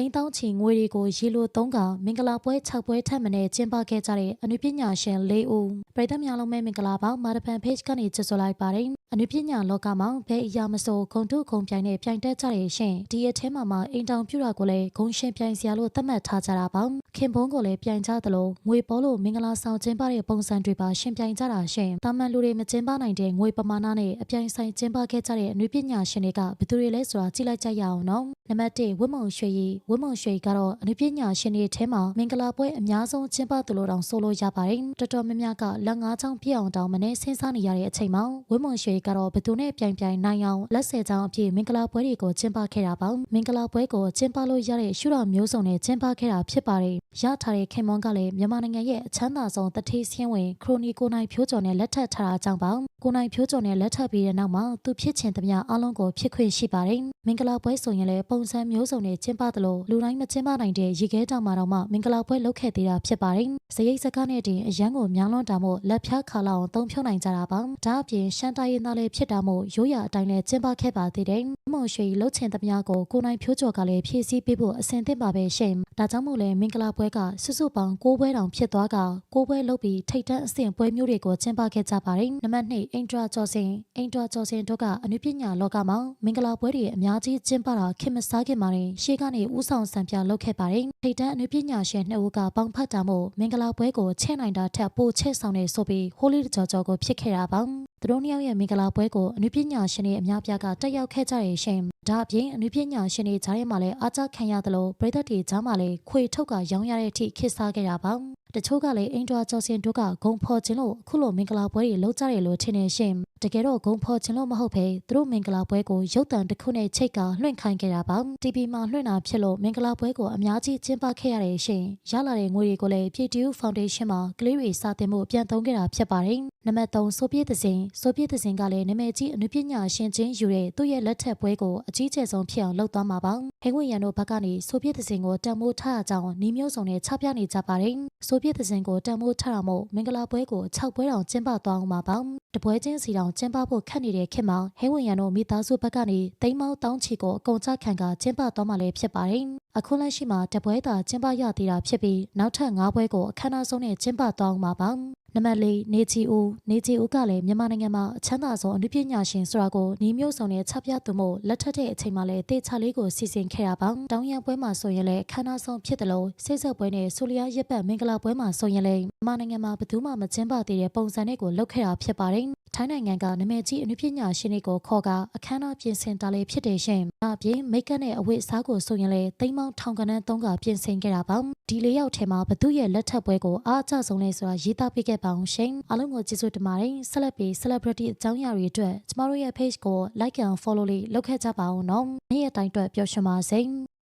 တိန်းတောင်းချီငွေတွေကိုရေလိုသုံးကမင်္ဂလာပွဲ6ပွဲထပ်မံနဲ့ကျင်းပခဲ့ကြတဲ့အနုပညာရှင်၄ဦးပြည်သက်များလုံးပဲမင်္ဂလာပါမာရဖန် page ကနေကြိုဆိုလိုက်ပါတယ်အနုပညာလောကမှာဘယ်အရာမဆိုဂုံတုဂုံပြိုင်နဲ့ပြိုင်တက်ကြတဲ့ရှင်ဒီအထဲမှာမှအိမ်တောင်ပြူတာကိုလည်းဂုံရှင်ပြိုင်စရာလို့သတ်မှတ်ထားကြတာပါခင်ပွန်းကိုလည်းပြိုင်ကြသလိုငွေပေါ်လို့မင်္ဂလာဆောင်ကျင်းပတဲ့ပုံစံတွေပါရှင်ပြိုင်ကြတာရှင်တာမန်လူတွေမကျင်းပနိုင်တဲ့ငွေပမာဏနဲ့အပြိုင်ဆိုင်ကျင်းပခဲ့ကြတဲ့အနုပညာရှင်တွေကဘယ်သူတွေလဲဆိုတာကြည့်လိုက်ကြရအောင်နော်နံပါတ်1ဝင်းမုံရွှေရီဝင်းမုံရွှေကတော့အနုပညာရှင်တွေထဲမှာမင်္ဂလာပွဲအများဆုံးကျင်းပသူလို့တောင်ဆိုလို့ရပါတယ်တော်တော်များများကလက်ငါးချောင်းပြည့်အောင်တောင်မနေစဉ်းစားနေရတဲ့အချိန်မှာဝင်းမုံရွှေကတော့ဘယ်သူနဲ့ပြိုင်ပြိုင်နိုင်အောင်လက်ဆယ်ချောင်းအပြည့်မင်္ဂလာပွဲတွေကိုကျင်းပခဲ့တာပါမင်္ဂလာပွဲကိုကျင်းပလို့ရတဲ့ရှုတော်မျိုးစုံနဲ့ကျင်းပခဲ့တာဖြစ်ပါတယ်ရထားတဲ့ခင်မွန်ကလည်းမြန်မာနိုင်ငံရဲ့အချမ်းသာဆုံးတတိစင်းဝင်ခရိုနီကိုနိုင်ဖြိုးကျော်နဲ့လက်ထပ်ထားတာကြောင့်ပါကိုနိုင်ဖြိုးကျော်နဲ့လက်ထပ်ပြီးတဲ့နောက်မှာသူဖြစ်ချင်သမျှအားလုံးကိုဖြစ်ခွင့်ရှိပါတယ်မင်္ဂလာပွဲဆိုရင်လည်းပုံစံမျိုးစုံနဲ့ကျင်းပသလိုလူတိုင်းမကျင်းပနိုင်တဲ့ရေခဲတောင်မှာတော့မှမင်္ဂလာပွဲလုပ်ခဲ့သေးတာဖြစ်ပါတယ်ဇရိတ်စကားနဲ့တင်အရန်ကိုများလွန်တာမို့လက်ဖြားခါလောက်အောင်သုံးဖြုံနိုင်ကြတာပါဒါအပြင်ရှမ်းတိုင်းရင်းသားလေးဖြစ်တာမို့ရိုးရာအတိုင်းနဲ့ကျင်းပခဲ့ပါသေးတယ်မွန်ရွှေလှုပ်ချင်သမျှကိုကိုနိုင်ဖြိုးကျော်ကလည်းဖြည့်ဆည်းပေးဖို့အဆင်သင့်ပါပဲရှင်ဒါကြောင့်မို့လဲမင်္ဂလာပွဲကစွစုပေါင်း၉ပွဲတောင်ဖြစ်သွားက၉ပွဲလုပ်ပြီးထိတ်တန့်အဆင့်ပွဲမျိုးတွေကိုကျင်းပခဲ့ကြပါတယ်နံပါတ်2အင်ဒရာကျော်စင်အင်ဒရာကျော်စင်တို့ကအနုပညာလောကမှာမင်္ဂလာပွဲတွေအများကြီးကျင်းပတာခင်မစားခင်ပါတယ်ရှေ့ကနေဥဆောင်စံပြလုပ်ခဲ့ပါတယ်ထိတ်တန့်အနုပညာရှင်နှစ်ဦးကပေါင်းဖတ်တာမို့မင်္ဂလာပွဲကိုချဲ့နိုင်တာထက်ပိုချဲ့ဆောင်နေဆိုပြီးဟိုလီကြော်ကြော်ကိုဖြစ်ခဲ့တာပါ သူတို့နှစ်ယောက်ရဲ့မင်္ဂလာပွဲကိုအနုပညာရှင်တွေအများပြားကတက်ရောက်ခဲ့ကြရရှင်ဒါအပြင်အနုပညာရှင်တွေဂျားထဲမှာလည်းအားကျခံရသလိုပရိသတ်တွေဂျားမှာလည်းခွေထုတ်ကရောင်းရတဲ့အထိခေတ်စားခဲ့တာပါတချို့ကလည်းအင်ဒရာကျော်စင်တို့ကဂုံဖော်ခြင်းလို့အခုလိုမင်္ဂလာပွဲတွေလုပ်ကြတယ်လို့ထင်နေရှင်တကယ်တော့ဂုံဖော်ခြင်းလို့မဟုတ်ပဲသူတို့မင်္ဂလာပွဲကိုရုပ်တံတစ်ခုနဲ့ချိတ်ကလွှင့်ခိုင်းခဲ့တာပါ TV မှာလွှင့်တာဖြစ်လို့မင်္ဂလာပွဲကိုအများကြီးကျင်းပခဲ့ရတယ်ရှင်ရလာတဲ့ငွေတွေကိုလည်းပြည်တူဖောင်ဒေးရှင်းမှာကလေးတွေစာသင်မှုပြန်သုံးခဲ့တာဖြစ်ပါတယ်နံပါတ်3ဆိုဗီယက်သစင်ဆိုဗီယက်သစင်ကလည်းနာမည်ကြီးအနုပညာရှင်ချင်းယူတဲ့သူ့ရဲ့လက်ထက်ပွဲကိုအကြီးကျယ်ဆုံးဖြစ်အောင်လုပ်သွားမှာပါဟိန်းဝင်းရန်တို့ဘက်ကနေဆိုဗီယက်သစင်ကိုတံမိုးထားကြအောင်နီးမျိုးစုံနဲ့ချပြနေကြပါတယ်ဆိုဗီယက်သစင်ကိုတံမိုးထားတာမို့မင်္ဂလာပွဲကို6ပွဲတောင်ကျင်းပသွားအောင်ပါပါတပွဲချင်းစီတောင်ကျင်းပဖို့ခက်နေတဲ့ခေတ်မှာဟိန်းဝင်းရန်တို့မိသားစုဘက်ကနေတိမ်မောင်းတောင်းချီကိုအကုန်ချခံကကျင်းပသွားမှလည်းဖြစ်ပါတယ်အခုလက်ရှိမှာတပွဲသာကျင်းပရသေးတာဖြစ်ပြီးနောက်ထပ်၅ပွဲကိုအခမ်းအနားဆုံးနဲ့ကျင်းပသွားအောင်ပါပါ နံပါတ်၄နေချီဦးနေချီဦးကလည်းမြန်မာနိုင်ငံမှာအချမ်းသာဆုံးအနုပညာရှင်ဆိုတာကိုညီမျိုးစုံနဲ့ချပြသူမို့လက်ထက်တဲ့အချိန်မှာလည်းတေချာလေးကိုစီစဉ်ခဲ့တာပါတောင်းရန်ပွဲမှာဆိုရင်လည်းခမ်းနားဆုံးဖြစ်တယ်လို့စိတ်ဆက်ပွဲနဲ့ဆူလျာရက်ပတ်မင်္ဂလာပွဲမှာဆိုရင်လည်းမြန်မာနိုင်ငံမှာဘယ်သူမှမကျင်းပသေးတဲ့ပုံစံတွေကိုလုပ်ခဲ့တာဖြစ်ပါတယ် ထိုင်းနိုင်ငံကနာမည်ကြီးအနုပညာရှင်တွေကိုခေါ်ကအခမ်းအနားပြင်ဆင်တာလေးဖြစ်တယ်ရှင်။အပြင်မိတ်ကပ်နဲ့အဝတ်အစားကိုဆိုရင်လည်းတိမ်မောင်းထောင်ကနန်းသုံးကပြင်ဆင်ခဲ့တာပါ။ဒီလေးယောက်ထဲမှာဘသူရဲ့လက်ထပ်ပွဲကိုအားအကျဆုံးလဲဆိုတာရေးသားပေးခဲ့ပါအောင်ရှင်။အားလုံးကိုကျေးဇူးတင်ပါတယ်။ဆက်လက်ပြီး celebrity အကြောင်းအရာတွေအတွက်ကျမတို့ရဲ့ page ကို like and follow လေးလုပ်ခဲ့ကြပါဦးနော်။နေ့ရက်တိုင်းအတွက်ပျော်ရွှင်ပါစေ။